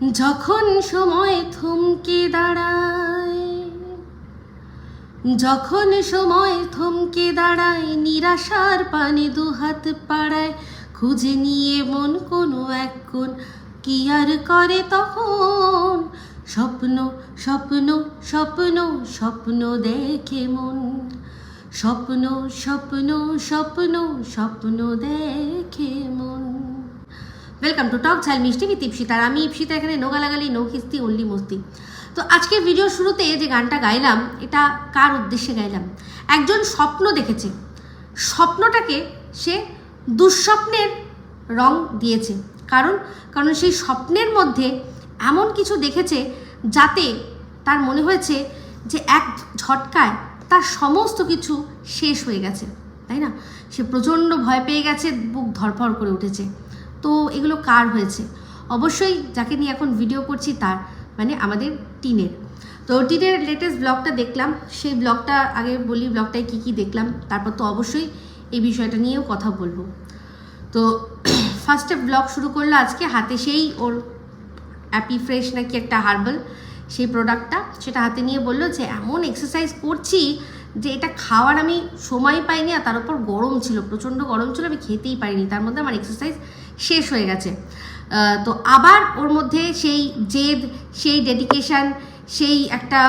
যখন সময় থমকে দাঁড়ায়, যখন সময় থমকে দাঁড়ায়, নিরাশার পানে দুহাত পাড়ায়, খুঁজে নিয়ে মন কোনো এক কোণ, কি আর করে তখন? স্বপ্ন স্বপ্ন স্বপ্ন স্বপ্ন দেখে মন। স্বপ্ন স্বপ্ন স্বপ্ন স্বপ্ন দেখে মন। ওয়েলকাম টু টক ঝাল মিষ্টি বিথ ইপসিতা আমি ইপসিতা এখানে নো গালাগালি, নো খিস্তি অনলি মস্তি। তো আজকের ভিডিও শুরুতে যে গানটা গাইলাম, এটা কার উদ্দেশ্যে গাইলাম? একজন স্বপ্ন দেখেছে। স্বপ্নটাকে সে দুঃস্বপ্নের রং দিয়েছে। কারণ কারণ সেই স্বপ্নের মধ্যে এমন কিছু দেখেছে যাতে তার মনে হয়েছে যে এক ঝটকায় তার সমস্ত কিছু শেষ হয়ে গেছে। তাই না? সে প্রচণ্ড ভয় পেয়ে গেছে, বুক ধরফর করে উঠেছে। তো এগুলো কার হয়েছে? অবশ্যই যাকে নিয়ে এখন ভিডিও করছি তার মানে আমাদের টিনের। তো টিনের লেটেস্ট ব্লগটা দেখলাম, সেই ব্লগটা আগে বলি ব্লগটায় কী কী দেখলাম, তারপর তো অবশ্যই এই বিষয়টা নিয়েও কথা বলব। তো ফার্স্টে ব্লগ শুরু করল আজকে, হাতে সেই ওর অ্যাপি ফ্রেশ নাকি একটা হার্বাল সেই প্রোডাক্টটা সেটা হাতে নিয়ে বলল যে, এমন এক্সারসাইজ করছি যে এটা খাওয়ার আমি সময় পাইনি আর তার উপর গরম ছিল, প্রচণ্ড গরম ছিল, আমি খেতেই পারিনি। তার মধ্যে আমার এক্সারসাইজ শেষ হয়ে গেছে। তো আবার ওর মধ্যে সেই জেদ, সেই ডেডিকেশান সেই একটা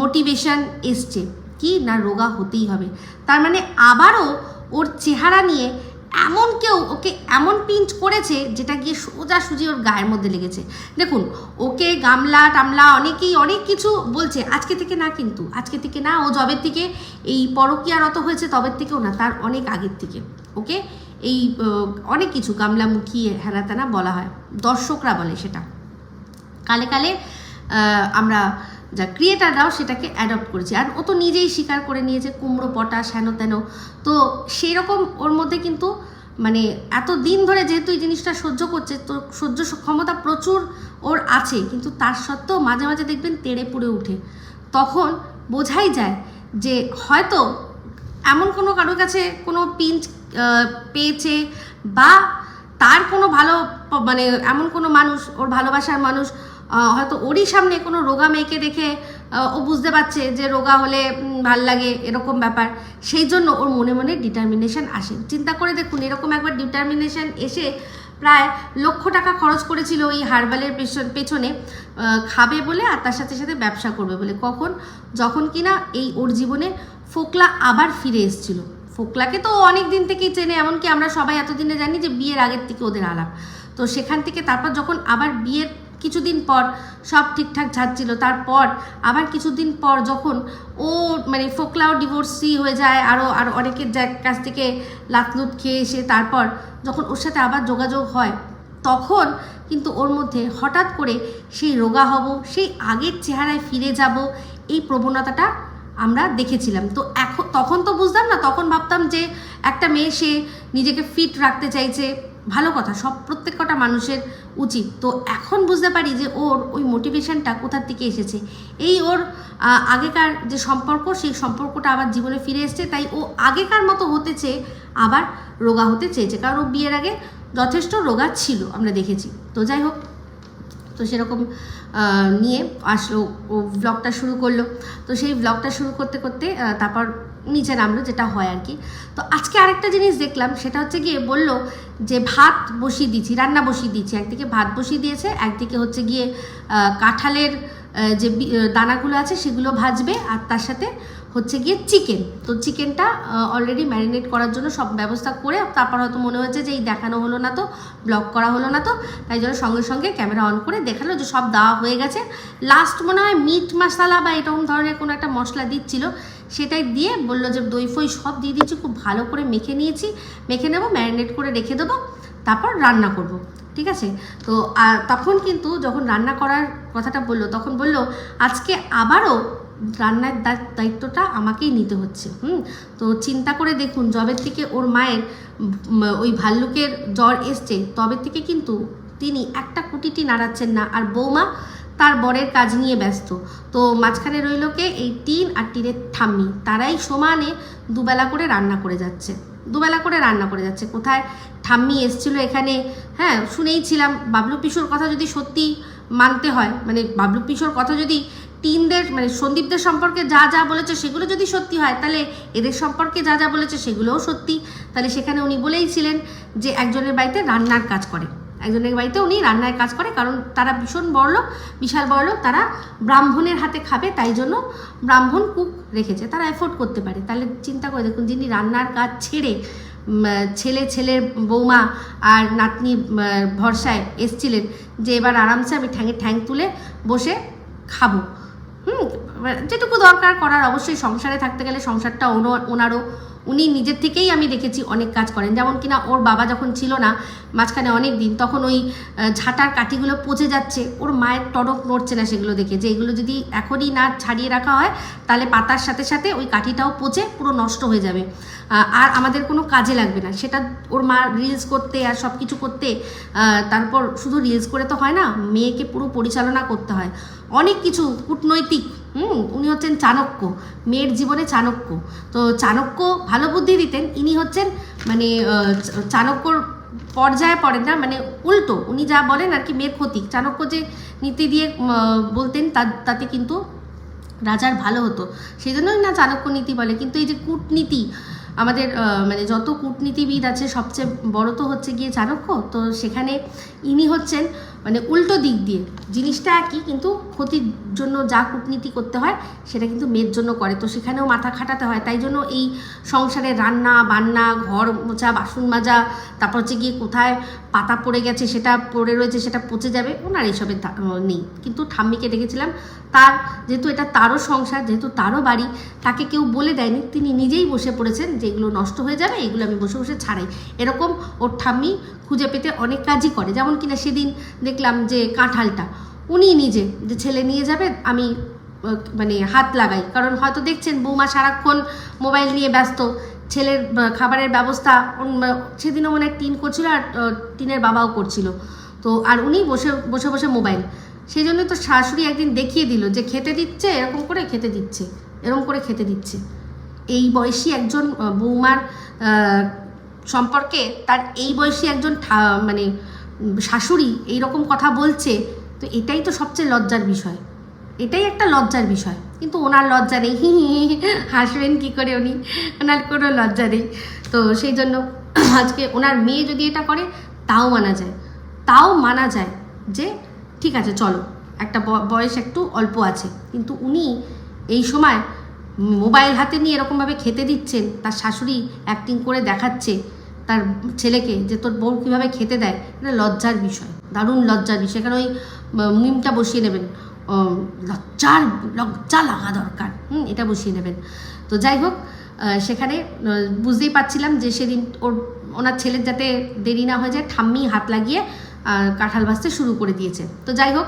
মোটিভেশন এসছে। কি না রোগা হতেই হবে। তার মানে আবারও ওর চেহারা নিয়ে এমন কেউ ওকে এমন পিঞ্চ করেছে যেটা গিয়ে সোজাসুজি ওর গায়ের মধ্যে লেগেছে। দেখুন, ওকে গামলা টামলা অনেকেই অনেক কিছু বলছে, আজকে থেকে না কিন্তু, আজকে থেকে না, ও জবের থেকে এই পরকীয়ারত হয়েছে তবের থেকেও না, তার অনেক আগের থেকে। ওকে এই অনেক কিছু গামলামুখী হ্যানা ত্যানা বলা হয়। দর্শকরা বলে সেটা। কালে কালে আমরা যা ক্রিয়েটাররাও সেটাকে অ্যাডপ্ট করেছি। আর ও তো নিজেই স্বীকার করে নিয়েছে, কুমড়ো, পটাশ হেন তেন তো সেই রকম ওর মধ্যে কিন্তু মানে এত দিন ধরে যেহেতু এই জিনিসটা সহ্য করছে, তো সহ্য ক্ষমতা প্রচুর ওর আছে। কিন্তু তার সত্ত্বেও মাঝে মাঝে দেখবেন তেড়ে পুড়ে উঠে তখন বোঝাই যায় যে হয়তো এমন কোনো কারোর কাছে কোনো পিঞ্চ পেয়েছে বা তার কোনো ভালো মানে এমন কোনো মানুষ, ওর ভালোবাসার মানুষ হয়তো ওরই সামনে কোনো রোগা মেয়েকে দেখে ও বুঝতে পারছে যে রোগা হলে ভালো লাগে এরকম ব্যাপার। সেই জন্য ওর মনে মনে ডিটারমিনেশন আসে। চিন্তা করে দেখুন, এরকম একবার ডিটারমিনেশন এসে প্রায় লক্ষ টাকা খরচ করেছিল এই হার্বালের পেছন- খাবে বলে আর তার সাথে সাথে ব্যবসা করবে বলে। কখন? যখন কিনা এই ওর জীবনে ফোকলা আবার ফিরে এসেছিল। ফোকলাকে তো অনেক দিন থেকেই চেনে, এমনকি আমরা সবাই এতদিনে জানি যে বিয়ের আগের থেকে ওদের আলাপ। তো সেখান থেকে তারপর যখন আবার বিয়ের কিছুদিন পর সব ঠিকঠাক যাচ্ছিল তারপর আবার কিছুদিন পর যখন ও মানে ফোকলাও ডিভোর্সি হয়ে যায় আরও আরও অনেকের কাছ থেকে লাতলুত খেয়ে এসে তারপর যখন ওর সাথে আবার যোগাযোগ হয়, তখন কিন্তু ওর মধ্যে হঠাৎ করে সেই রোগা হব, সেই আগের চেহারায় ফিরে যাব, এই প্রবণতাটা আমরা দেখেছিলাম। তো এখন, তখন তো বুঝতাম না, তখন ভাবতাম যে একটা মেয়ে, সে নিজেকে ফিট রাখতে চাইছে। ভালো কথা, সব প্রত্যেক কটা মানুষের উচিত। তো এখন বুঝতে পারি যে ওর ওই মোটিভেশনটা কোথার থেকে এসেছে। এই ওর আগেকার যে সম্পর্ক, সেই সম্পর্কটা আবার জীবনে ফিরে এসেছে, তাই ও আগেকার মতো হতে চেয়ে আবার রোগা হতে চেয়েছে। কারণ ও বিয়ের আগে যথেষ্ট রোগা ছিল, আমরা দেখেছি। তো যাই হোক, তো সেরকম নিয়ে আসলো। ও ব্লগটা শুরু করল। তো সেই ব্লগটা শুরু করতে করতে তারপর নিচে নামলো, যেটা হয় আর কি। তো আজকে আরেকটা জিনিস দেখলাম, সেটা হচ্ছে গিয়ে বলল যে ভাত বসিয়ে দিয়েছি, রান্না বসিয়ে দিচ্ছি একদিকে ভাত বসিয়ে দিয়েছে, একদিকে হচ্ছে গিয়ে কাঁঠালের যে দানাগুলো আছে, সেগুলো ভাজবে, আর তার সাথে হচ্ছে গিয়ে চিকেন তো চিকেনটা অলরেডি ম্যারিনেট করার জন্য সব ব্যবস্থা করে, তারপর হয়তো মনে হয়েছে যে এই দেখানো হলো না তো ব্লগ করা হলো না তো, তাই জন্য সঙ্গে সঙ্গে ক্যামেরা অন করে দেখাল যে সব দেওয়া হয়ে গেছে। লাস্ট মনে হয় মিট মশলা বা এরকম ধরনের কোনো একটা মশলা দিচ্ছিল, সেটাই দিয়ে বলল যে দই ফই সব দিয়ে দিচ্ছি খুব ভালো করে মেখে নিয়েছি, মেখে নেব ম্যারিনেট করে রেখে দেবো, তারপর রান্না করব, ঠিক আছে? তো তখন কিন্তু যখন রান্না করার কথাটা বলল, তখন বলল, আজকে আবারও রান্নার দায়িত্বটা আমাকেই নিতে হচ্ছে, হুম? তো চিন্তা করে দেখুন জবের থেকে ওর মায়ের ওই ভাল্লুকের জ্বর এসছে তবে থেকে কিন্তু তিনি একটা কুটিটি নাড়াচ্ছেন না। আর বৌমা তার বরের কাজ নিয়ে ব্যস্ত। তো মাঝখানে রইল কে? এই টিন আর টিনের ঠাম্মি। তারাই সমানে দুবেলা করে রান্না করে যাচ্ছে। দুবেলা করে রান্না করে যাচ্ছে। কোথায় ঠাম্মি এসছিল এখানে? হ্যাঁ শুনেই ছিলাম। বাবলু পিসোর কথা যদি সত্যি মানতে হয় মানে বাবলু পিসোর কথা যদি টিনদের মানে সন্দীপদের সম্পর্কে যা যা বলেছে সেগুলো যদি সত্যি হয়, তাহলে এদের সম্পর্কে যা যা বলেছে সেগুলোও সত্যি। তাহলে সেখানে উনি বলেইছিলেন যে একজনের বাড়িতে রান্নার কাজ করে। একজনের বাড়িতে উনি রান্নার কাজ করে, কারণ তারা ভীষণ বড়লোক বিশাল বড়লোক তারা ব্রাহ্মণের হাতে খাবে, তাই জন্য ব্রাহ্মণ কুক রেখেছে। তারা এফোর্ড করতে পারে। তাহলে চিন্তা করে দেখুন, যিনি রান্নার কাজ ছেড়ে ছেলে ছেলের বৌমা আর নাতনি ভরসায় এসছিলেন যে এবার আরামসে আমি ঠ্যাঙে ঠ্যাং তুলে বসে খাব। যেটুকু দরকার করার, অবশ্যই সংসারে থাকতে গেলে সংসারটা ওনো- ওনারও। উনি নিজের থেকেই আমি দেখেছি অনেক কাজ করেন। যেমন কিনা ওর বাবা যখন ছিল না, মাঝখানে অনেক দিন, তখন ওই ঝাঁটার কাঠিগুলো পচে যাচ্ছে। ওর মায়ের টনক নড়ছে না সেগুলো দেখে যে এগুলো যদি এখনই না ছাড়িয়ে রাখা হয়, তাহলে পাতার সাথে সাথে ওই কাঠিটাও পচে পুরো নষ্ট হয়ে যাবে। আর আমাদের কোনো কাজে লাগবে না। সেটা ওর মা রিলস করতে আর সব কিছু করতে তারপর শুধু রিলস করে তো হয় না, মেয়েকে পুরো পরিচালনা করতে হয়। অনেক কিছু কূটনৈতিক হুম, উনি হচ্ছেন চাণক্য, মেয়ের জীবনে চাণক্য। তো চাণক্য ভালো বুদ্ধি দিতেন, ইনি হচ্ছেন মানে চাণক্যর পর্যায়ে পড়েন না মানে উল্টো। উনি যা বলেন আর কি মেয়ের ক্ষতি। চাণক্য যে নীতি দিয়ে বলতেন তাতে কিন্তু রাজার ভালো হতো। সেই জন্যই না চাণক্য নীতি বলে। কিন্তু এই যে কূটনীতি, আমাদের মানে যত কূটনীতিবিদ আছে, সবচেয়ে বড় তো হচ্ছে গিয়ে চাণক্য। তো সেখানে ইনি হচ্ছেন মানে উল্টো দিক দিয়ে। জিনিসটা একই, কিন্তু ক্ষতির জন্য যা কূটনীতি করতে হয়, সেটা কিন্তু মেয়ের জন্য করে। তো সেখানেও মাথা খাটাতে হয়। তাই জন্য এই সংসারে রান্না, বান্না, ঘর মোছা, বাসন মাজা, তারপর হচ্ছে গিয়ে কোথায় পাতা পড়ে গেছে, সেটা পড়ে রয়েছে, সেটা পচে যাবে, ওনার এইসবের নেই। কিন্তু ঠাম্মিকে দেখেছিলাম তার যেহেতু এটা তারও সংসার, যেহেতু তারও বাড়ি, তাকে কেউ বলে দেয়নি। তিনি নিজেই বসে পড়েছেন যে, এগুলো নষ্ট হয়ে যাবে, এগুলো আমি বসে বসে ছাড়াই। এরকম ওর ঠাম্মি খুঁজে পেতে অনেক কাজই করে। যেমন কিনা সেদিন দেখলাম যে কাঁঠালটা, উনি নিজে যে ছেলে নিয়ে যাবে, আমি মানে হাত লাগাই। কারণ হয়তো দেখছেন বৌমা সারাক্ষণ মোবাইল নিয়ে ব্যস্ত, ছেলের খাবারের ব্যবস্থা সেদিনও মনে হয় টিন করছিল আর টিনের বাবাও করছিল। তো, আর উনি বসে বসে বসে মোবাইল। সেই জন্য তো শাশুড়ি একদিন দেখিয়ে দিল যে খেতে দিচ্ছে, এরকম করে খেতে দিচ্ছে, এরকম করে খেতে দিচ্ছে। এই বয়সী একজন বৌমার সম্পর্কে তার এই বয়সী একজন মানে শাশুড়ি এই রকম কথা বলছে, তো এটাই তো সবচেয়ে লজ্জার বিষয়। এটাই একটা লজ্জার বিষয়। কিন্তু ওনার লজ্জা নেই। হি হি হাসবেন কী করে উনি? ওনার কোনো লজ্জা নেই। তো সেই জন্য আজকে ওনার মেয়ে যদি এটা করে, তাও মানা যায়। তাও মানা যায় যে, ঠিক আছে, চলো। একটা বয়স একটু অল্প আছে। কিন্তু উনি এই সময় মোবাইল হাতে নিয়ে এরকমভাবে খেতে দিচ্ছেন, তার শাশুড়ি অ্যাক্টিং করে দেখাচ্ছে তার ছেলেকে যে তোর বউ কীভাবে খেতে দেয়, এটা লজ্জার বিষয়, দারুণ লজ্জার বিষয়। এখানে ওই মিমটা বসিয়ে নেবেন। লজ্জার, লজ্জা লাগা দরকার। হুম, এটা বসিয়ে নেবেন। তো যাই হোক সেখানে বুঝতেই পারছিলাম যে সেদিন ওর, ওনার ছেলের যাতে দেরি না হয়ে যায়, ঠাম্মি হাত লাগিয়ে কাঁঠাল ভাজতে শুরু করে দিয়েছে। তো যাই হোক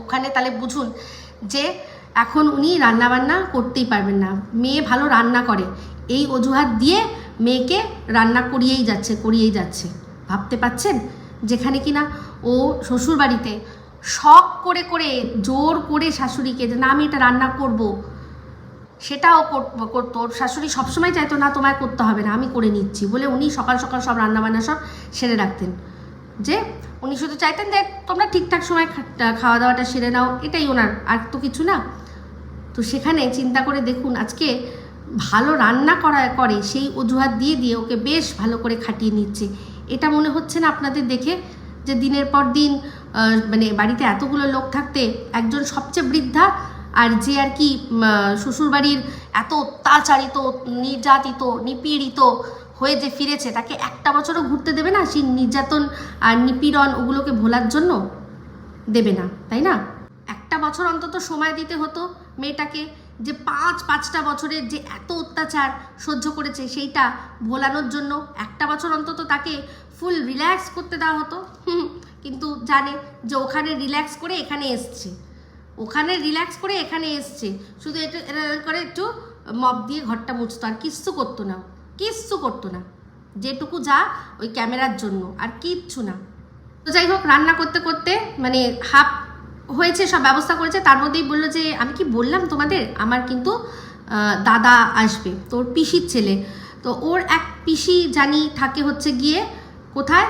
ওখানে তাহলে বুঝুন যে এখন উনি রান্না বান্না করতেই পারবেন না। মেয়ে ভালো রান্না করে। এই অজুহাত দিয়ে মেয়েকে রান্না করিয়েই যাচ্ছে করিয়েই যাচ্ছে। ভাবতে পাচ্ছেন? যেখানে কিনা ও শ্বশুর বাড়িতে শখ করে করে, জোর করে শাশুড়িকে যে, না, আমি এটা রান্না করব। সেটাও কর- করতো। শাশুড়ি সবসময় চাইতো, না, তোমায় করতে হবে না, আমি করে নিচ্ছি। বলে উনি সকাল সকাল সব রান্নাবান্না সব সেরে রাখতেন। যে উনি শুধু চাইতেন যে তোমরা ঠিকঠাক সময় খাওয়া দাওয়াটা সেরে নাও। এটাই ওনার আর তো কিছু না। তো সেখানে চিন্তা করে দেখুন, আজকে ভালো রান্না করা করে, সেই অজুহাত দিয়ে দিয়ে ওকে বেশ ভালো করে খাটিয়ে নিচ্ছে। এটা মনে হচ্ছে না আপনাদের দেখে যে দিনের পর দিন মানে বাড়িতে এতগুলো লোক থাকতে একজন সবচেয়ে বৃদ্ধা আর যে আর কি শ্বশুরবাড়ির এত অত্যাচারিত, নির্যাতিত, নিপীড়িত হয়ে যে ফিরেছে, তাকে একটা বছরও ঘুরতে দেবে না? সেই নির্যাতন আর নিপীড়ন ওগুলোকে ভোলার জন্য দেবে না, তাই না? একটা বছর অন্তত সময় দিতে হতো মেয়েটাকে। যে পাঁচ পাঁচটা বছরের যে এত অত্যাচার সহ্য করেছে সেইটা ভোলানোর জন্য একটা বছর অন্তত তাকে ফুল রিল্যাক্স করতে দেওয়া হতো। কিন্তু জানে যে ওখানে রিল্যাক্স করে এখানে এসছে। ওখানে রিল্যাক্স করে এখানে এসছে। শুধু এটা করে একটু মপ দিয়ে ঘরটা মুছতো আর কিচ্ছু করতো না। কিচ্ছু করতো না। যেটুকু যা ওই ক্যামেরার জন্য আর কিচ্ছু না। তো যাই হোক, রান্না করতে করতে মানে হাফ হয়েছে, সব ব্যবস্থা করেছে, তার মধ্যেই বলল যে, আমি কি বললাম তোমাদের? আমার কিন্তু দাদা আসবে, তোর পিসির ছেলে। তো ওর এক পিসি জানি থাকে হচ্ছে গিয়ে কোথায়?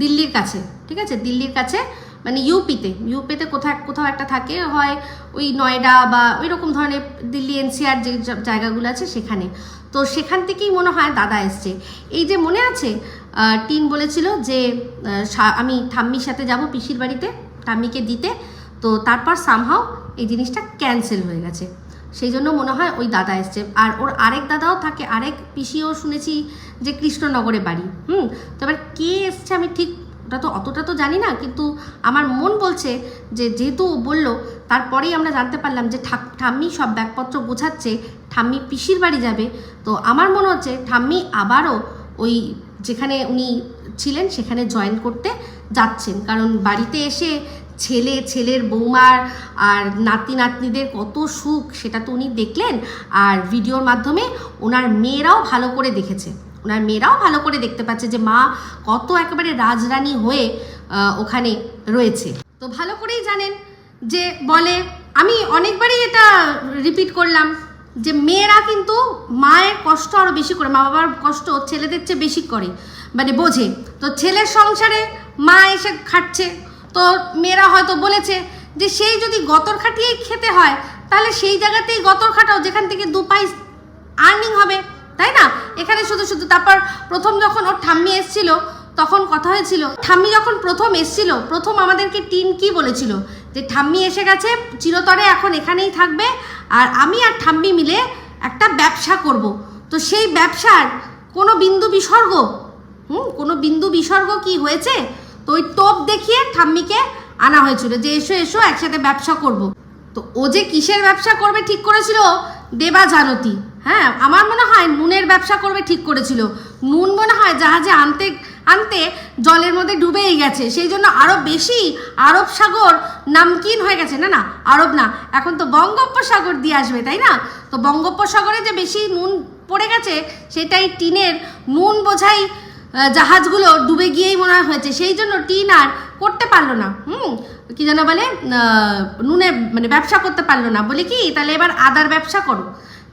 দিল্লির কাছে, ঠিক আছে? দিল্লির কাছে মানে ইউপিতে ইউপিতে কোথায়, কোথাও একটা থাকে, হয় ওই নয়ডা বা ওই রকম ধরনের দিল্লি এনসিআর যে জায়গাগুলো আছে সেখানে। তো সেখান থেকেই মনে হয় দাদা এসছে। এই যে মনে আছে টিন বলেছিল যে আমি ঠাম্মির সাথে যাব পিসির বাড়িতে। ঠাম্মিকে দিতে, তো তারপর সামহাও এই জিনিসটা ক্যান্সেল হয়ে গেছে। সেই জন্য মনে হয় ওই দাদা এসছে। আর ওর আরেক দাদাও থাকে, আরেক পিসিও শুনেছি যে কৃষ্ণনগরে বাড়ি, হুম? তো এবার কে এসছে আমি ঠিক ওটা তো অতটা তো জানি না, কিন্তু আমার মন বলছে যে যেহেতু ও বলল, তারপরেই আমরা জানতে পারলাম যে ঠাম্মি সব ব্যাগপত্র গোছাচ্ছে, ঠাম্মি পিসির বাড়ি যাবে। তো আমার মনে হচ্ছে ঠাম্মি আবারও ওই যেখানে উনি ছিলেন সেখানে জয়েন করতে যাচ্ছেন। কারণ বাড়িতে এসে ছেলে, ছেলের বৌমার আর নাতি, নাতনিদের কত সুখ, সেটা তো উনি দেখলেন। আর ভিডিওর মাধ্যমে ওনার মেয়েরাও ভালো করে দেখেছে। ওনার মেয়েরাও ভালো করে দেখতে পাচ্ছে যে মা কত একেবারে রাজরানী হয়ে ওখানে রয়েছে। তো ভালো করেই জানেন যে বলে, আমি অনেকবারই এটা রিপিট করলাম যে মেয়েরা কিন্তু মায়ের কষ্ট আরও বেশি করে মা বাবার কষ্ট ছেলেদের চেয়ে বেশি করে। মানে বোঝে। তো ছেলের সংসারে মা এসে খাটছে তো মেয়েরা হয়তো বলেছে যে সেই যদি গতর খাটিয়েই খেতে হয়, তাহলে সেই জায়গাতেই গতর খাটাও, যেখান থেকে দু পাই আর্নিং হবে, তাই না? এখানে শুধু শুধু তারপর প্রথম যখন ওর ঠাম্মি এসছিল, তখন কথা হয়েছিল, ঠাম্মি যখন প্রথম এসছিল, প্রথম আমাদেরকে টিন কি বলেছিল? যে ঠাম্মি এসে গেছে, চিরতরে এখন এখানেই থাকবে, আর আমি আর ঠাম্মি মিলে একটা ব্যবসা করব। তো সেই ব্যবসার কোনো বিন্দু বিসর্গ? হুম, কোনো বিন্দু বিসর্গ কি হয়েছে? তো ওই টোপ দেখিয়ে ঠাম্মিকে আনা হয়েছিল যে এসো এসো, একসাথে ব্যবসা করব। তো ও যে কিসের ব্যবসা করবে ঠিক করেছিল দেবা জানতি। হ্যাঁ আমার মনে হয় নুনের ব্যবসা করবে ঠিক করেছিল। নুন মনে হয় জাহাজে আনতে আনতে জলের মধ্যে ডুবেই গেছে। সেই জন্য আরও বেশি আরব সাগর নামকিন হয়ে গেছে। না না, আরব না, এখন তো বঙ্গোপসাগর দিয়ে আসবে, তাই না? তো বঙ্গোপসাগরে যে বেশি নুন পড়ে গেছে, সেটাই টিনের নুন বোঝাই জাহাজগুলো ডুবে গিয়েই মনে হয়েছে। সেই জন্য টিন আর করতে পারল না। হুম? কি যেন বলে? নুনে মানে ব্যবসা করতে পারল না। বলে কি, তাহলে এবার আদার ব্যবসা করো।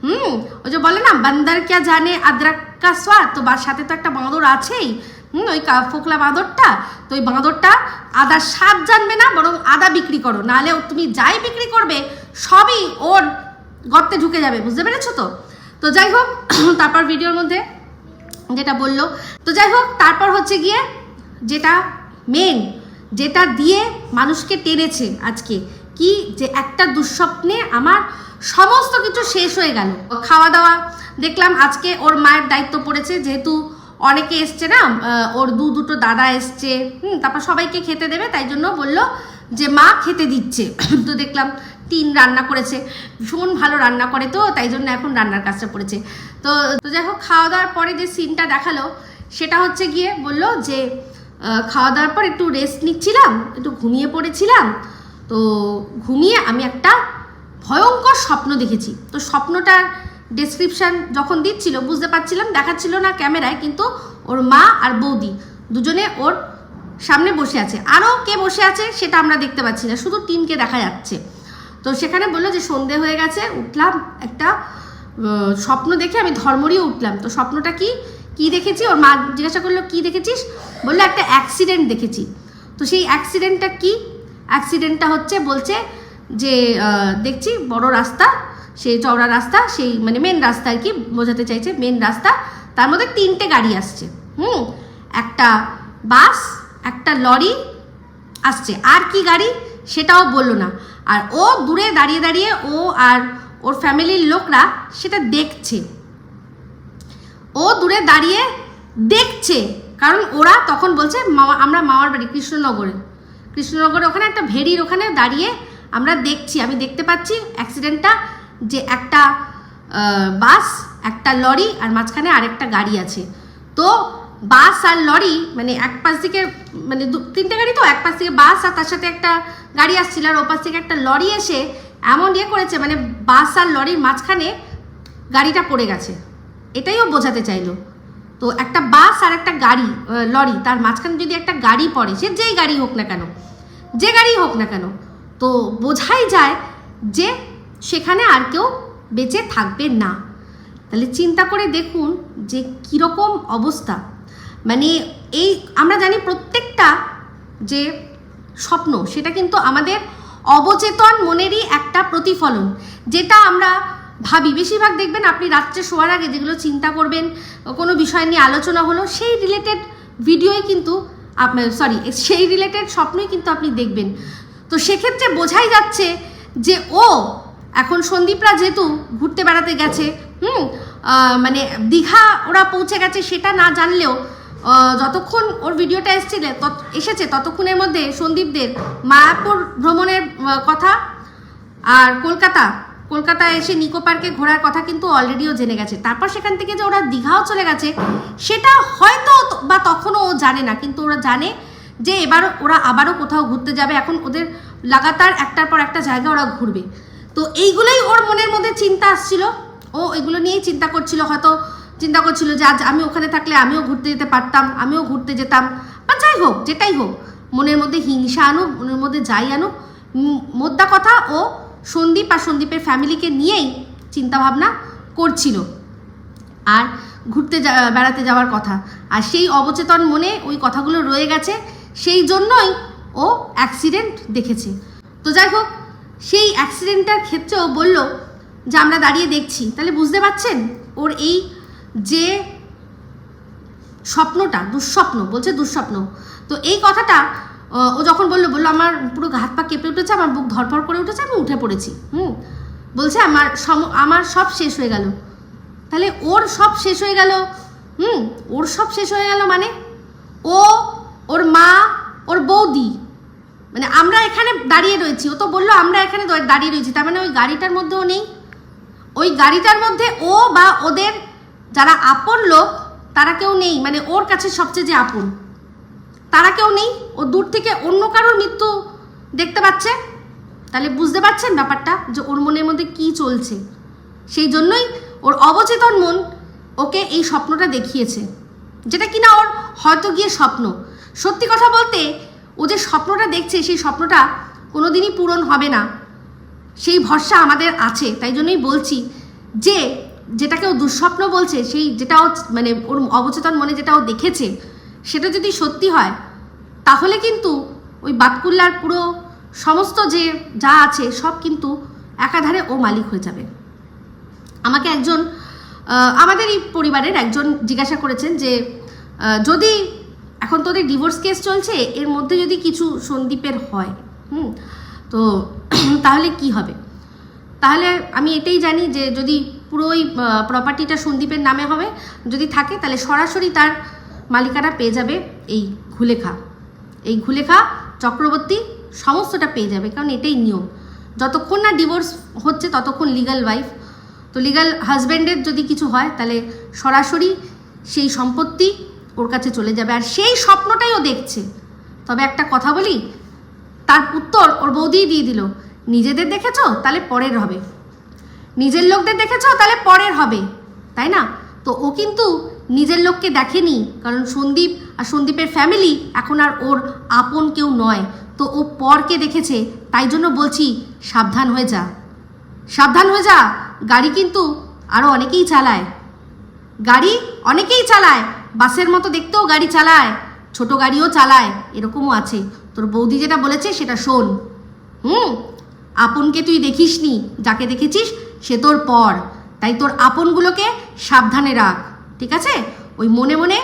হুম? ওই যে বলে না, বান্দার কে জানে আদ্রাক কা স্বাদ, তো বা, সাথে তো একটা বাঁদর আছেই। হুম? ওই ফোকলা বাঁদরটা, তো ওই বাঁদরটা আদার স্বাদ জানবে না, বরং আদা বিক্রি করো। নাহলে তুমি যাই বিক্রি করবে, সবই ওর গর্তে ঢুকে যাবে। বুঝতে পেরেছ তো? তো যাই হোক, তারপর ভিডিওর মধ্যে যেটা বলল। তো যাই হোক, তারপর হচ্ছে গিয়ে যেটা মেন যেটা দিয়ে মানুষকে টেনেছে আজকে, কি যে একটা দুঃস্বপ্নে আমার সমস্ত কিছু শেষ হয়ে গেল। খাওয়া দাওয়া দেখলাম আজকে ওর মায়ের দায়িত্ব পড়েছে, যেহেতু অনেকে এসছে না ওর দু দুটো দাদা এসছে, হুম, তারপর সবাইকে খেতে দেবে, তাই জন্য বলল যে মা খেতে দিচ্ছে। তো দেখলাম তিন রান্না করেছে। ভীষণ ভালো রান্না করে তো, তাই জন্য এখন রান্নার কাজটা পড়েছে তো তো যাই হোক খাওয়া দাওয়ার পরে যে সিনটা দেখাল, সেটা হচ্ছে গিয়ে বলল যে খাওয়া দাওয়ার পর একটু রেস্ট নিচ্ছিলাম, একটু ঘুমিয়ে পড়েছিলাম। তো ঘুমিয়ে আমি একটা ভয়ঙ্কর স্বপ্ন দেখেছি। তো স্বপ্নটার ডেসক্রিপশান যখন দিচ্ছিল, বুঝতে পারছিলাম, দেখাচ্ছিল না ক্যামেরায়, কিন্তু ওর মা আর বৌদি দুজনে ওর সামনে বসে আছে। আরও কে বসে আছে, সেটা আমরা দেখতে পাচ্ছি না, শুধু টিনকে দেখা যাচ্ছে। তো সেখানে বলল যে সন্ধে হয়ে গেছে, উঠলাম একটা স্বপ্ন দেখে আমি ধর্মরিয়ে উঠলাম। তো স্বপ্নটা কি? কি দেখেছি? ওর মা জিজ্ঞাসা করল, কি দেখেছিস? বলল, একটা অ্যাক্সিডেন্ট দেখেছি। তো সেই অ্যাক্সিডেন্টটা কি? অ্যাক্সিডেন্টটা হচ্ছে, বলছে যে দেখছি বড় রাস্তা, সেই চওড়া রাস্তা, সেই মানে মেন রাস্তা আর কি, বোঝাতে চাইছে মেন রাস্তা। তার মধ্যে তিনটে গাড়ি আসছে। হুম? একটা বাস, একটা লরি আসছে। আর কি গাড়ি? সেটাও বলল না। আর ও দূরে দাঁড়িয়ে দাঁড়িয়ে ও আর ওর ফ্যামিলির লোকরা সেটা দেখছে। ও দূরে দাঁড়িয়ে দেখছে, কারণ ওরা তখন বলছে, মামা, আমরা মামার বাড়ি, কৃষ্ণনগরে। কৃষ্ণনগরে ওখানে একটা ভেড়ির ওখানে দাঁড়িয়ে আমরা দেখছি, আমি দেখতে পাচ্ছি অ্যাক্সিডেন্টটা যে একটা বাস একটা লরি আর মাঝখানে আরেকটা গাড়ি আছে। তো বাস আর লরি মানে এক পাশ থেকে মানে দু, তিনটে গাড়ি তো, এক পাশ থেকে বাস আর তার সাথে একটা গাড়ি আসছিল আর ও পাশ থেকে একটা লরি এসে এমন ইয়ে করেছে মানে বাস আর লরির মাঝখানে গাড়িটা পড়ে গেছে। এটাইও বোঝাতে চাইলো। তো একটা বাস আর একটা গাড়ি লরি, তার মাঝখানে যদি একটা গাড়ি পড়ে, সে যেই গাড়ি হোক না কেন, যে গাড়ি হোক না কেন, তো বোঝাই যায় যে সেখানে আর কেউ বেঁচে থাকবে না। তাহলে চিন্তা করে দেখুন যে কীরকম অবস্থা। মানে এই, আমরা জানি প্রত্যেকটা যে স্বপ্ন, সেটা কিন্তু আমাদের অবচেতন মনেরই একটা প্রতিফলন, যেটা আমরা ভাবি। বেশিরভাগ দেখবেন আপনি রাত্রে শোয়ার আগে যেগুলো চিন্তা করবেন, কোনো বিষয় নিয়ে আলোচনা হলো, সেই রিলেটেড ভিডিওই কিন্তু আপনার সরি সেই রিলেটেড স্বপ্নই কিন্তু আপনি দেখবেন। তো সেক্ষেত্রে বোঝাই যাচ্ছে যে, ও, এখন সন্দীপরা যেহেতু ঘুরতে বেড়াতে গেছে, হুম মানে দীঘা ওরা পৌঁছে গেছে, সেটা না জানলেও যতক্ষণ ওর ভিডিওটা এসেছিলে এসেছে, ততক্ষণের মধ্যে সন্দীপদের মায়াপুর ভ্রমণের কথা আর কলকাতা কলকাতায় এসে নিকো পার্কে ঘোরার কথা কিন্তু অলরেডিও জেনে গেছে। তারপর সেখান থেকে যে ওরা দীঘাও চলে গেছে, সেটা হয়তো বা তখনও ও জানে না, কিন্তু ওরা জানে যে এবার ওরা আবারও কোথাও ঘুরতে যাবে। এখন ওদের লাগাতার একটার পর একটা জায়গা ওরা ঘুরবে। তো এইগুলোই ওর মনের মধ্যে চিন্তা আসছিল। ও এগুলো নিয়েই চিন্তা করছিল, হয়তো চিন্তা করছিল যে আজ আমি ওখানে থাকলে আমিও ঘুরতে যেতে পারতাম, আমিও ঘুরতে যেতাম। বা যাই হোক, যেটাই হোক, মনের মধ্যে হিংসা আনুক, মনের মধ্যে যাই আনুক মোদ্দা কথা ও সন্দীপ আর সন্দীপের ফ্যামিলিকে নিয়েই চিন্তাভাবনা করছিল। আর ঘুরতে যা- বেড়াতে যাওয়ার কথা। আর সেই অবচেতন মনে ওই কথাগুলো রয়ে গেছে, সেই জন্যই ও অ্যাক্সিডেন্ট দেখেছে। তো যাই হোক, সেই অ্যাক্সিডেন্টটার ক্ষেত্রেও বলল যে, আমরা দাঁড়িয়ে দেখছি। তাহলে বুঝতে পারছেন? ওর এই যে স্বপ্নটা, দুঃস্বপ্ন, বলছে দুঃস্বপ্ন। তো এই কথাটা ও যখন বলল বলল, আমার পুরো হাত পা কেঁপে উঠেছে, আমার বুক ধরপড় করে উঠেছে, আমি উঠে পড়েছি। হুম। বলছে, আমার সম, আমার সব শেষ হয়ে গেল। তাহলে ওর সব শেষ হয়ে গেল, হুম, ওর সব শেষ হয়ে গেল মানে ও, ওর মা, ওর বৌদি মানে আমরা এখানে দাঁড়িয়ে রয়েছি। ও তো বলল, আমরা এখানে দাঁড়িয়ে রয়েছি। তার মানে ওই গাড়িটার মধ্যেও নেই। ওই গাড়িটার মধ্যে ও বা ওদের যারা আপন লোক, তারা কেউ নেই। মানে ওর কাছে সবচেয়ে যে আপন। তারা কেউ নেই। ও দূর থেকে অন্য কারোর মৃত্যু দেখতে পাচ্ছে। তাহলে বুঝতে পারছেন ব্যাপারটা যে ওর মনের মধ্যে কি চলছে। সেই জন্যই ওর অবচেতন মন ওকে এই স্বপ্নটা দেখিয়েছে। যেটা কিনা ওর হয়তো গিয়ে স্বপ্ন। সত্যি কথা বলতে, ও যে স্বপ্নটা দেখছে, সেই স্বপ্নটা কোনোদিনই পূরণ হবে না। সেই ভরসা আমাদের আছে। তাই জন্যই বলছি যে যেটাকে ও দুঃস্বপ্ন বলছে, সেই যেটা ও মানে ওর অবচেতন মনে যেটা ও দেখেছে, সেটা যদি সত্যি হয়, তাহলে কিন্তু ওই বাতকুল্লার পুরো সমস্ত যে যা আছে, সব কিন্তু একাধারে ও মালিক হয়ে যাবে। আমাকে একজন আমাদের এই পরিবারের একজন জিজ্ঞাসা করেছেন যে যদি এখন তোদের ডিভোর্স কেস চলছে, এর মধ্যে যদি কিছু সন্দীপের হয়, হুম, তো তাহলে কি হবে? তাহলে আমি এটাই জানি যে যদি পুরো ওই প্রপার্টিটা সন্দীপের নামে হবে। যদি থাকে, তাহলে সরাসরি তার মালিকারা পেয়ে যাবে এই ঘুলেখা। এই ঘুলেখা, চক্রবর্তী, সমস্তটা পেয়ে যাবে, কারণ এটাই নিয়ম। যতক্ষণ না ডিভোর্স হচ্ছে, ততক্ষণ লিগাল ওয়াইফ তো লিগাল হাজব্যান্ডের যদি কিছু হয়, তাহলে সরাসরি সেই সম্পত্তি ওর কাছে চলে যাবে। আর সেই স্বপ্নটাই ও দেখছে। তবে একটা কথা বলি, তার উত্তর ওর বৌদিই দিয়ে দিল। নিজেদের দেখেছ? তাহলে পরের হবে। নিজের লোকদের দেখেছ? তাহলে পরের হবে, তাই না? তো ও কিন্তু নিজের লোককে দেখেনি, কারণ সন্দীপ আর সন্দীপের ফ্যামিলি এখন আর ওর আপন কেউ নয়। তো ও পরকে দেখেছে, তাই জন্য বলছি সাবধান হয়ে যা। সাবধান হয়ে যা, গাড়ি কিন্তু আরও অনেকেই চালায়। গাড়ি অনেকেই চালায়, বাসের মতো দেখতেও গাড়ি চালায়, ছোট গাড়িও চালায়, এরকমও আছে। তোর বৌদি যেটা বলেছে সেটা শোন। হুম, আপনকে তুই দেখিসনি, যাকে দেখেছিস সে তোর পর। তাই তোর আপনগুলোকে সাবধানে রাখ, ঠিক আছে? ওই মনে মনে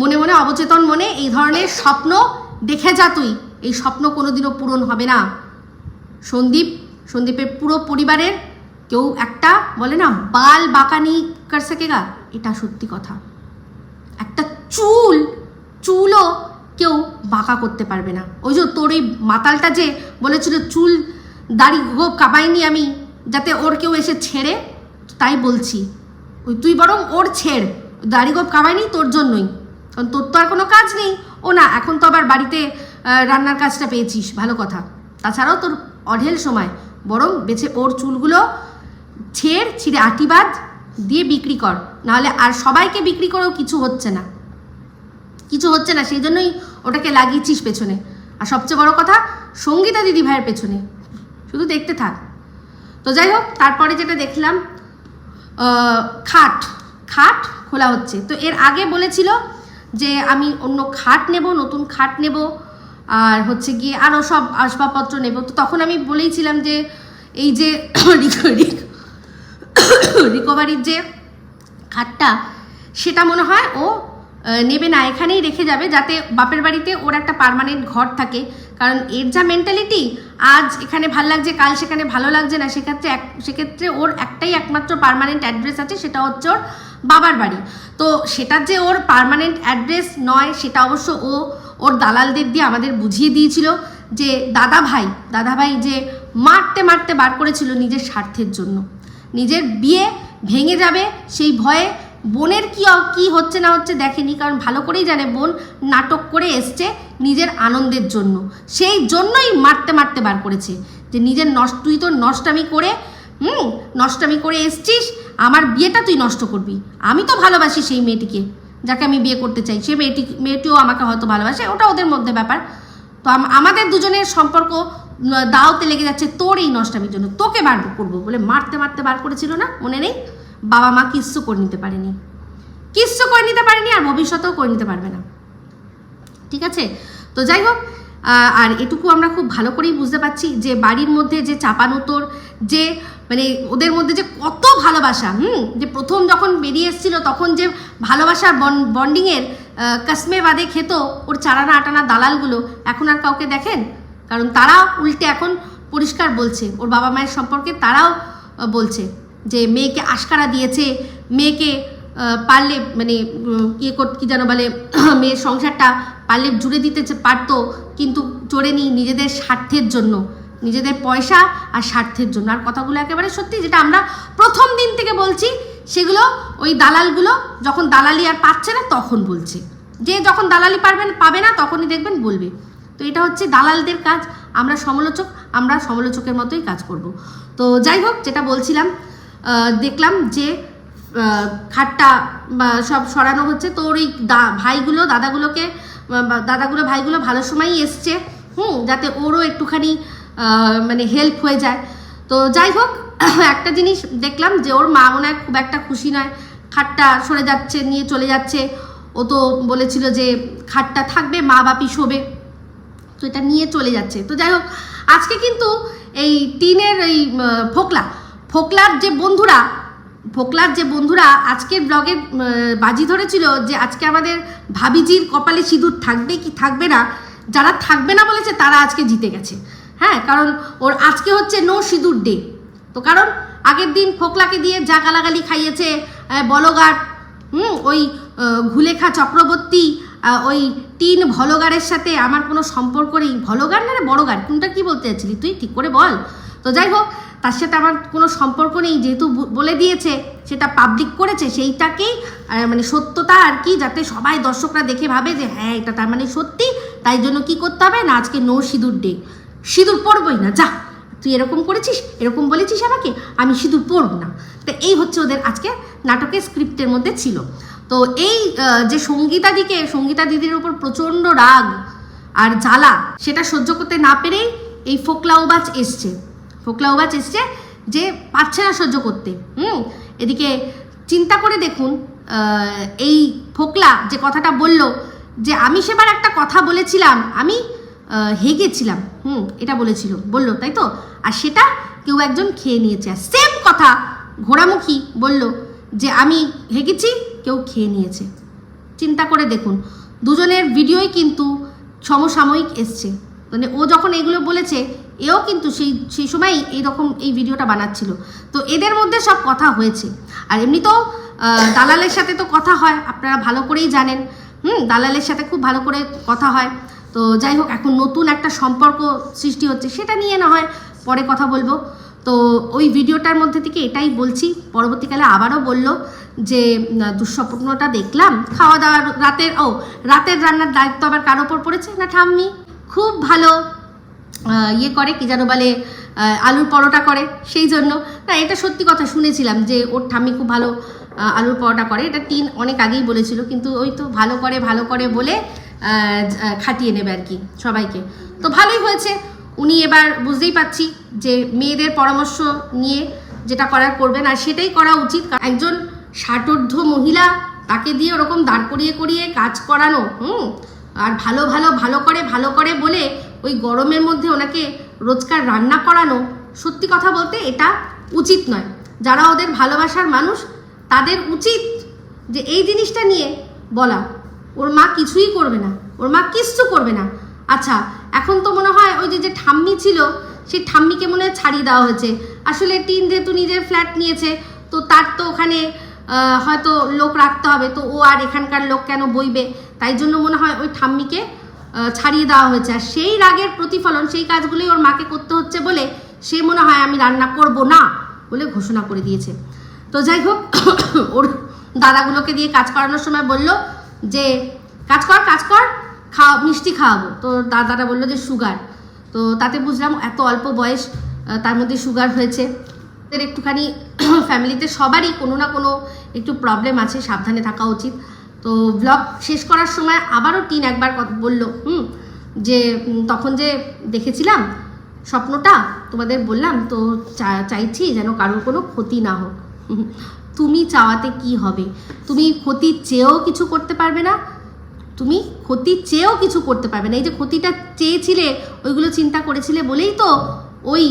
মনে মনে অবচেতন মনে এই ধরনের স্বপ্ন দেখে যা তুই। এই স্বপ্ন কোনোদিনও পূরণ হবে না। সন্দীপ, সন্দীপের পুরো পরিবারের কেউ একটা বলে না, বাল বাঁকানি কর সকেগা। এটা সত্যি কথা। একটা চুল, চুলও কেউ বাঁকা করতে পারবে না। ওই যে তোর এই মাতালটা যে বলেছিল, চুল, দাড়ি গোপ কামাইনি আমি যাতে ওর কেউ এসে ছেড়ে তাই বলছি। ওই তুই বরং ওর ছেড়। দাড়ি গোপ কামাইনি তোর জন্যই। কারণ তোর তো আর কোনো কাজ নেই। ও না, এখন তো আবার বাড়িতে রান্নার কাজটা পেয়েছিস। ভালো কথা। তাছাড়াও তোর অঢেল সময়। বরং বেছে ওর চুলগুলো ছেড়, ছিঁড়ে আটিবাদ দিয়ে বিক্রি কর। নাহলে আর সবাইকে বিক্রি করেও কিছু হচ্ছে না। কিছু হচ্ছে না। সেই জন্যই ওটাকে লাগিয়েছিস পেছনে। আর সবচেয়ে বড় কথা, সঙ্গীতা দিদি ভাইয়ের পেছনে। শুধু দেখতে থাক। তো যাই হোক, তারপরে যেটা দেখলাম খাট খাট খোলা হচ্ছে। তো এর আগে বলেছিল যে আমি অন্য খাট নেব, নতুন খাট নেব, আর হচ্ছে গিয়ে আরও সব আসবাবপত্র নেব। তো তখন আমি বলেইছিলাম যে এই যে রিকভারির যে খাটটা, সেটা মনে হয় ও নেবে না, এখানেই রেখে যাবে যাতে বাপের বাড়িতে ওর একটা পার্মানেন্ট ঘর থাকে। কারণ এর যা মেন্টালিটি আজ এখানে ভালো লাগছে, কাল সেখানে ভালো লাগছে না, সেক্ষেত্রে এক, সেক্ষেত্রে ওর একটাই একমাত্র পার্মানেন্ট অ্যাড্রেস আছে, সেটা হচ্ছে ওর বাবার বাড়ি। তো সেটা যে ওর পার্মানেন্ট অ্যাড্রেস নয়, সেটা অবশ্য ও ওর দালালদের দিয়ে আমাদের বুঝিয়ে দিয়েছিল যে, দাদা ভাই দাদা ভাই যে মারতে মারতে বার করেছিল নিজের স্বার্থের জন্য। নিজের বিয়ে ভেঙে যাবে, সেই ভয়ে বোনের কি কি হচ্ছে না হচ্ছে দেখেনি, কারণ ভালো করেই জানে বোন নাটক করে এসছে নিজের আনন্দের জন্য। সেই জন্যই মারতে মারতে বার করেছে, যে নিজের নষ্ট তুই তো নষ্টামি করে, হুম, নষ্টামি করে এসছিস, আমার বিয়েটা তুই নষ্ট করবি। আমি তো ভালোবাসি সেই মেয়েটিকে, যাকে আমি বিয়ে করতে চাই। সে মেয়েটি মেয়েটিও আমাকে হয়তো ভালোবাসে, ওটা ওদের মধ্যে ব্যাপার। তো আমাদের দুজনের সম্পর্ক দাওতে লেগে যাচ্ছে তোর এই নষ্টামির জন্য। তোকে বার করব বলে মারতে মারতে বার করেছিল না? মনে নেই? বাবা মা কিচ্ছু করে নিতে পারেনি। কিচ্ছু করে নিতে পারেনি আর ভবিষ্যতেও করে নিতে পারবে না। ঠিক আছে? তো যাই হোক আর এটুকু আমরা খুব ভালো করেই বুঝতে পারছি যে বাড়ির মধ্যে যে চাপানোতর যে মানে ওদের মধ্যে যে কত ভালোবাসা, হুম? যে প্রথম যখন বেরিয়ে এসেছিল তখন যে ভালোবাসার বন্ডিংয়ের কাসমে বাদে খেত ওর চারানা আটানা দালালগুলো, এখন আর কাউকে দেখেন? কারণ তারা উল্টে এখন পরিষ্কার বলছে। ওর বাবা মায়ের সম্পর্কে তারাও বলছে। যে মেয়েকে আশকারা দিয়েছে, মেয়েকে পারলে মানে ইয়ে কর, কি যেন বলে, মেয়ের সংসারটা পারলে জুড়ে দিতে পারতো, কিন্তু চড়েনি নিজেদের স্বার্থের জন্য। নিজেদের পয়সা আর স্বার্থের জন্য। আর কথাগুলো একেবারে সত্যি, যেটা আমরা প্রথম দিন থেকে বলছি, সেগুলো ওই দালালগুলো যখন দালালি আর পাচ্ছে না, তখন বলছে। যে যখন দালালি পারবেন, পাবে না, তখনই দেখবেন বলবে। তো এটা হচ্ছে দালালদের কাজ। আমরা সমালোচক, আমরা সমালোচকের মতোই কাজ করব। তো যাই হোক, যেটা বলছিলাম দেখলাম যে খাটটা সব সরানো হচ্ছে। তো ওই দা- ভাইগুলো, দাদাগুলোকে দাদাগুলো, ভাইগুলো ভালো সময়ই এসছে। হুম, যাতে ওরও একটুখানি মানে হেল্প হয়ে যায়। তো যাই হোক, একটা জিনিস দেখলাম যে, ওর মা মনে হয় খুব একটা খুশি নয়। খাটটা সরে যাচ্ছে, নিয়ে চলে যাচ্ছে। ও তো বলেছিল যে, খাটটা থাকবে, মা বাপি শোবে। তো এটা নিয়ে চলে যাচ্ছে। তো যাই হোক, আজকে কিন্তু এই টিনের এই ফোকলা ফোকলার যে বন্ধুরা, ফোকলার যে বন্ধুরা আজকের ব্লগে বাজি ধরেছিল যে আজকে আমাদের ভাবিজির কপালে সিঁদুর থাকবে কি থাকবে না, যারা থাকবে না বলেছে তারা আজকে জিতে গেছে। হ্যাঁ কারণ ওর আজকে হচ্ছে নো সিঁদুর ডে তো কারণ আগের দিন ফোকলাকে দিয়ে যা গালাগালি খাইয়েছে বলগার, হুম, ওই ঘুলেখা চক্রবর্তী ওই টিন ভলগারের সাথে আমার কোনো সম্পর্ক নেই। ভলগার না রে, বড়গার, কোনটা কি বলতে চাচ্ছিলি তুই? ঠিক করে বল। তো যাই হোক তার সাথে আমার কোনো সম্পর্ক নেই, যেহেতু বলে দিয়েছে, সেটা পাবলিক করেছে, সেইটাকেই মানে সত্যতা আর কি, যাতে সবাই দর্শকরা দেখে ভাবে যে হ্যাঁ এটা তার মানে সত্যি, তাই জন্য কি করতে হবে? না, আজকে নো সিঁদুর ডে সিঁদুর পরবই না, যা, তুই এরকম করেছিস, এরকম বলেছিস আমাকে, আমি সিঁদুর পরব না। তো এই হচ্ছে ওদের আজকে নাটকের স্ক্রিপ্টের মধ্যে ছিল। তো এই যে সঙ্গীতা দিকে, সঙ্গীতা দিদির উপর প্রচণ্ড রাগ আর জ্বালা, সেটা সহ্য করতে না পেরেই এই ফোকলাওবাজ এসছে। ফোকলাওবাজ এসছে যে পারছে না সহ্য করতে। হুম? এদিকে চিন্তা করে দেখুন এই ফোকলা যে কথাটা বলল, যে আমি সেবার একটা কথা বলেছিলাম, আমি হেগেছিলাম। হুম, এটা বলেছিল, বলল, তাই তো? আর সেটা কেউ একজন খেয়ে নিয়েছে। আর সেম কথা ঘোড়ামুখী বলল, যে আমি হেগেছি, কেউ খেয়ে নিয়েছে। চিন্তা করে দেখুন, দুজনের ভিডিওই কিন্তু সমসাময়িক এসছে। মানে ও যখন এগুলো বলেছে এও কিন্তু সেই সেই সময় এইরকম এই ভিডিওটা বানাচ্ছিল। তো এদের মধ্যে সব কথা হয়েছে। আর এমনিতেও দালালের সাথে তো কথা হয়, আপনারা ভালো করেই জানেন। হুম, দালালের সাথে খুব ভালো করে কথা হয়। তো যাই হোক, এখন নতুন একটা সম্পর্ক সৃষ্টি হচ্ছে, সেটা নিয়ে না হয় পরে কথা বলব। তো ওই ভিডিওটার মধ্যে থেকে এটাই বলছি, পরবর্তীকালে আবারও বলল যে দুঃস্বপ্নটা দেখলাম, খাওয়া দাওয়ার রাতের, ও, রাতের রান্নার দায়িত্ব আবার কার ওপর পড়েছে? না, ঠাম্মি? খুব ভালো। ইয়ে করে, কি যেন বলে আলুর পরোটা করে, সেই জন্য। না, এটা সত্যি কথা শুনেছিলাম যে ওর ঠাম্মি খুব ভালো আলুর পরোটা করে। এটা টিন অনেক আগেই বলেছিল, কিন্তু ওই তো ভালো করে ভালো করে বলে খাটিয়ে নেবে আর কি সবাইকে। তো ভালোই হয়েছে। উনি এবার বুঝতেই পাচ্ছি যে মেয়েদের পরামর্শ নিয়ে যেটা করার করবেন, আর সেটাই করা উচিত। একজন ষাটোর্ধ মহিলা তাকে দিয়ে ওরকম দাঁড় করিয়ে করিয়ে কাজ করানো, হুম, আর ভালো ভালো ভালো করে ভালো করে বলে ওই গরমের মধ্যে ওনাকে রোজকার রান্না করানো সত্যি কথা বলতে এটা উচিত নয়। যারা ওদের ভালোবাসার মানুষ, তাদের উচিত যে এই জিনিসটা নিয়ে বলা। ওর মা কিছুই করবে না, ওর মা কিচ্ছু করবে না। আচ্ছা এখন তো মনে হয় ওই যে যে ঠাম্মি ছিল, সেই ঠাম্মিকে মনে হয় ছাড়িয়ে দেওয়া হয়েছে। আসলে টিন যেহেতু নিজের ফ্ল্যাট নিয়েছে, তো তার তো ওখানে হয়তো লোক রাখতে হবে। তো ও আর এখানকার লোক কেন বইবে? তাই জন্য মনে হয় ওই ঠাম্মিকে ছাড়িয়ে দেওয়া হয়েছে। আর সেই রাগের প্রতিফলন, সেই কাজগুলোই ওর মাকে করতে হচ্ছে বলে সে মনে হয় আমি রান্না করব না বলে ঘোষণা করে দিয়েছে। তো যাই হোক, ওর দাদাগুলোকে দিয়ে কাজ করানোর সময় বলল যে, কাজ কর কাজ কর খাওয়া মিষ্টি খাওয়াবো। তো দাদাটা বলল যে, সুগার। তো তাতে বুঝলাম এত অল্প বয়স তার মধ্যে সুগার হয়েছে। একটুখানি ফ্যামিলিতে সবারই কোনো না কোনো একটু প্রবলেম আছে, সাবধানে থাকা উচিত। তো ব্লগ শেষ করার সময় আবারও টিন একবার কথা বলল, হুম, যে তখন যে দেখেছিলাম স্বপ্নটা, তোমাদের বললাম, তো চাইছি যেন কারোর কোনো ক্ষতি না হোক। তুমি চাওয়াতে কি হবে? তুমি ক্ষতি চেয়েও কিছু করতে পারবে না, তুমি ক্ষতি চেয়েও কিছু করতে পারবে না। এই যে ক্ষতিটা চেয়েছিলে, ওইগুলো চিন্তা করেছিলে বলেই তো ওই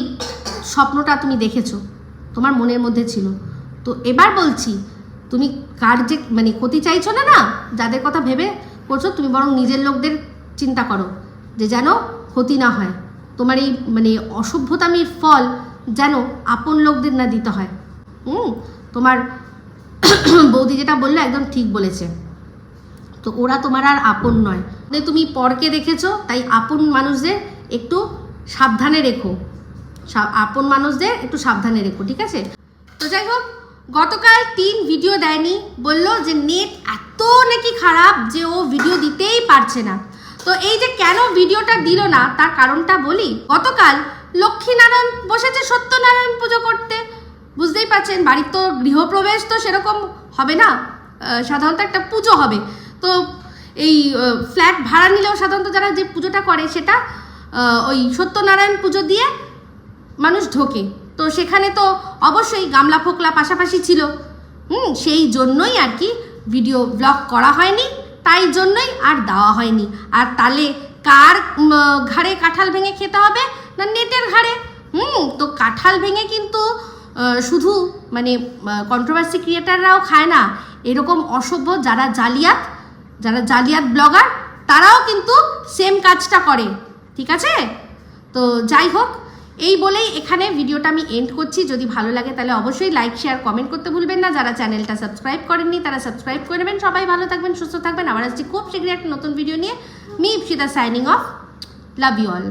স্বপ্নটা তুমি দেখেছ, তোমার মনের মধ্যে ছিল। তো এবার বলছি তুমি কার যে মানে ক্ষতি চাইছো না না, যাদের কথা ভেবে করছ, তুমি বরং নিজের লোকদের চিন্তা করো যে যেন ক্ষতি না হয়। তোমার এই মানে অসভ্যতামির ফল যেন আপন লোকদের না দিতে হয়। হুম? তোমার বৌদি যেটা বলল, একদম ঠিক বলেছে। তো ওরা তোমার আর আপন নয়। মানে তুমি পরকে দেখেছ, তাই আপন মানুষদের একটু সাবধানে রেখো। আপন মানুষদের একটু সাবধানে রেখো, ঠিক আছে? তো যাই হোক গতকাল তিন ভিডিও দেয়নি। বলল যে নেট এত নাকি খারাপ যে ও ভিডিও দিতেই পারছে না। তো এই যে কেন ভিডিওটা দিল না, তার কারণটা বলি। গতকাল লক্ষ্মীনারায়ণ বসেছে সত্যনারায়ণ পুজো করতে। বুঝতেই পারছেন, বাড়ির তো গৃহপ্রবেশ তো সেরকম হবে না। সাধারণত একটা পুজো হবে। তো এই ফ্ল্যাট ভাড়া নিলেও সাধারণত যারা যে পুজোটা করে সেটা ওই সত্যনারায়ণ পুজো দিয়ে মানুষ ঢোকে। তো সেখানে তো অবশ্যই গামলা ফোকলা পাশাপাশি ছিল। হুম, সেই জন্যই আর কি ভিডিও ব্লগ করা হয়নি, তাই জন্যই আর দেওয়া হয়নি। আর তালে কার ঘাড়ে কাঁঠাল ভেঙে খেতে হবে না নেটের ঘাড়ে? হুম, তো কাঁঠাল ভেঙে কিন্তু শুধু মানে কন্ট্রোভার্সি ক্রিয়েটাররাও খায় না। এরকম অসভ্য যারা জালিয়াত যারা জালিয়াত ব্লগার তারাও কিন্তু সেম কাজটা করে। ঠিক আছে? তো যাই হোক এই বলেই এখানে ভিডিওটা আমি এন্ড করছি। যদি ভালো লাগে তাহলে অবশ্যই লাইক শেয়ার কমেন্ট করতে ভুলবেন না। যারা চ্যানেলটা সাবস্ক্রাইব করেননি, তারা সাবস্ক্রাইব করে নেবেন। সবাই ভালো থাকবেন, সুস্থ থাকবেন। আবার আসছি খুব শীঘ্রই একটা নতুন ভিডিও নিয়ে। Me Ipsita signing off love you all